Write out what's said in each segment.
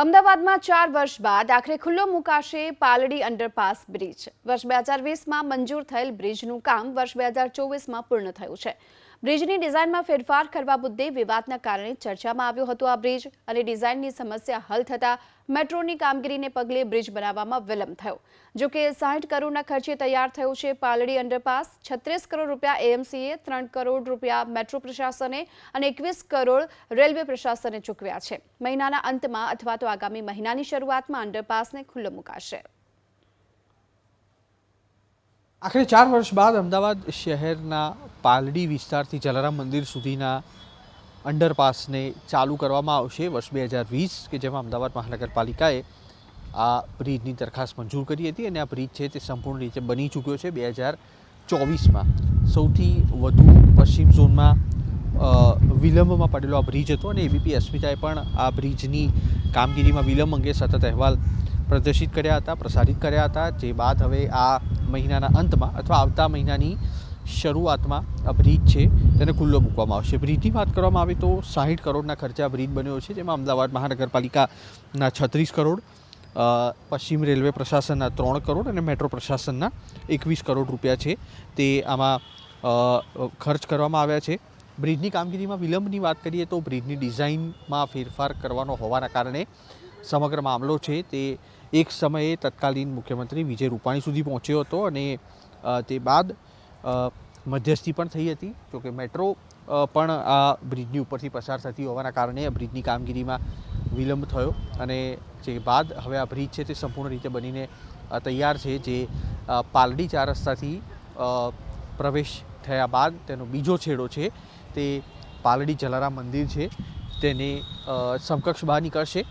અમદાવાદમાં ચાર વર્ષ બાદ આખરે ખુલ્લો મુકાશે પાલડી અંડરપાસ બ્રિજ. વર્ષ બે હજાર વીસમાં મંજૂર થયેલ બ્રિજનું કામ વર્ષ બે હજાર ચોવીસમાં પૂર્ણ થયું છે. બ્રિજની ડિઝાઇનમાં ફેરફાર કરવા મુદ્દે વિવાદના કારણે ચર્ચામાં આવ્યો હતો આ બ્રિજ અને ડિઝાઇનની સમસ્યા હલ થતાં મેટ્રોની કામગીરીને પગલે બ્રિજ બનાવવામાં વિલંબ થયો. જો કે સાઠ કરોડના ખર્ચે તૈયાર થયું છે પાલડી અંડરપાસ, છત્રીસ કરોડ રૂપિયા એએમસીએ, ત્રણ કરોડ રૂપિયા મેટ્રો પ્રશાસને અને એકવીસ કરોડ રેલવે પ્રશાસને ચૂકવ્યા છે. મહિનાના અંતમાં અથવા તો આગામી મહિનાની શરૂઆતમાં અંડરપાસને ખુલ્લો મુકાશે. આખરે ચાર વર્ષ બાદ અમદાવાદ શહેરના પાલડી વિસ્તારથી જલારામ મંદિર સુધીના અંડરપાસને ચાલુ કરવામાં આવશે. વર્ષ બે હજાર વીસ કે જેમાં અમદાવાદ મહાનગરપાલિકાએ આ બ્રિજની દરખાસ્ત મંજૂર કરી હતી અને આ બ્રિજ છે તે સંપૂર્ણ રીતે બની ચૂક્યો છે બે હજાર ચોવીસમાં. સૌથી વધુ પશ્ચિમ ઝોનમાં વિલંબમાં પડેલો આ બ્રિજ હતો અને એબીપી અસ્મિતાએ પણ આ બ્રિજની કામગીરીમાં વિલંબ અંગે સતત અહેવાલ પ્રદર્શિત કર્યા હતા, પ્રસારિત કર્યા હતા, જે બાદ હવે આ મહિનાના અંતમાં અથવા આવતા મહિનાની શરૂઆતમાં આ બ્રિજ છે, તેને ખુલ્લો મૂકવામાં આવશે. બ્રિજની વાત કરવામાં આવે તો સાહીઠ કરોડના ખર્ચે આ બ્રિજ બન્યો છે, જેમાં અમદાવાદ મહાનગરપાલિકાના છત્રીસ કરોડ પશ્ચિમ રેલવે પ્રશાસનના ત્રણ કરોડ અને મેટ્રો પ્રશાસનના એકવીસ કરોડ રૂપિયા છે. તે આમાં ખર્ચ કરવામાં આવ્યા છે. બ્રિજની કામગીરીમાં વિલંબની વાત કરીએ તો બ્રિજની ડિઝાઇનમાં ફેરફાર કરવાનો હોવાના કારણે સમગ્ર મામલો છે તે એક સમયે તત્કાલીન મુખ્યમંત્રી વિજય રૂપાણી સુધી પહોંચ્યો હતો અને તે બાદ મધ્યસ્થી પણ થઈ હતી. જોકે મેટ્રો પણ આ બ્રિજની ઉપરથી પસાર થતી હોવાના કારણે આ બ્રિજની કામગીરીમાં વિલંબ થયો અને જે બાદ હવે આ બ્રિજ છે તે સંપૂર્ણ રીતે બનીને તૈયાર છે. જે પાલડી ચાર રસ્તાથી પ્રવેશ થયા બાદ તેનો બીજો છેડો છે તે પાલડી જલારામ મંદિર છે. તેને સમકક્ષ બહાર નીકળશે.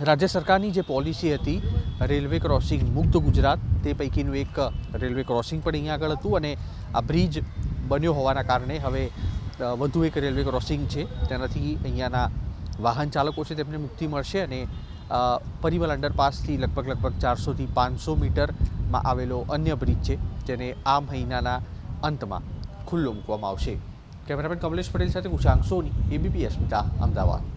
રાજ્ય સરકારની જે પોલિસી હતી, રેલવે ક્રોસિંગ મુક્ત ગુજરાત, તે પૈકીનું એક રેલવે ક્રોસિંગ પણ અહીંયા આગળ હતું અને આ બ્રિજ બન્યો હોવાના કારણે હવે વધુ એક રેલવે ક્રોસિંગ છે. તેનાથી અહીંયાના વાહન ચાલકો છે તેમને મુક્તિ મળશે અને પરિમલ અંડરપાસથી લગભગ લગભગ ચારસોથી પાંચસો મીટરમાં આવેલો અન્ય બ્રિજ છે, જેને આ મહિનાના અંતમાં ખુલ્લો મૂકવામાં આવશે. કેમેરામેન કમલેશ પટેલ સાથે કુશાંક સોની, એબીપી અસ્મિતા, અમદાવાદ.